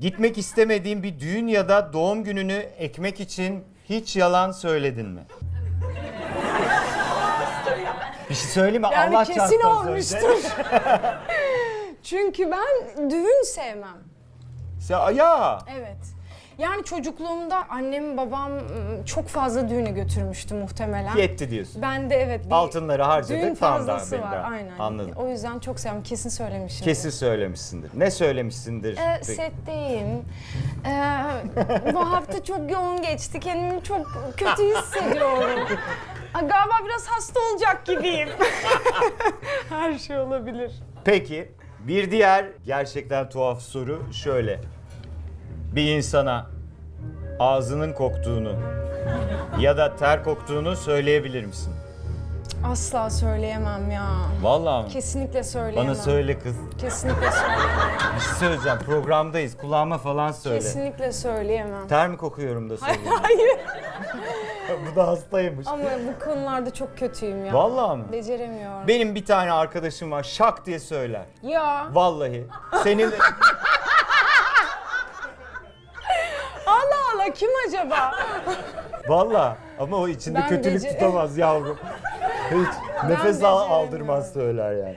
Gitmek istemediğin bir düğün ya da doğum gününü ekmek için hiç yalan söyledin mi? bir şey söyleyeyim mi? Yani Allah kesin çarptı az önce. olmuştur. Çünkü ben düğün sevmem. Ya, ya. Evet. Yani çocukluğumda annem babam ım, çok fazla düğüne götürmüştü muhtemelen. yetti diyorsun. Ben de evet bir Altınları harcadık düğün fazlası var daha. aynen. Anladım. O yüzden çok sevmem kesin söylemişim. Kesin söylemişsindir. Ne söylemişsindir? Ee, peki? setteyim. Ee, bu hafta çok yoğun geçti. Kendimi çok kötü hissediyorum. Galiba biraz hasta olacak gibiyim. Her şey olabilir. Peki bir diğer gerçekten tuhaf soru şöyle. Bir insana ağzının koktuğunu ya da ter koktuğunu söyleyebilir misin? Asla söyleyemem ya. Vallahi mi? Kesinlikle söyleyemem. Bana söyle kız. Kesinlikle söyleyemem. Bir şey söyleyeceğim. Programdayız. Kulağıma falan söyle. Kesinlikle söyleyemem. Ter mi kokuyorum da söyle. Hayır. Bu da hastaymış. Ama bu konularda çok kötüyüm ya. Vallahi mi? Beceremiyorum. Benim bir tane arkadaşım var. Şak diye söyler. ya Vallahi. Senin kim acaba? Vallahi ama o içinde Ben kötülük bece- tutamaz yavrum. Hiç nefes al aldırmaz söyler yani.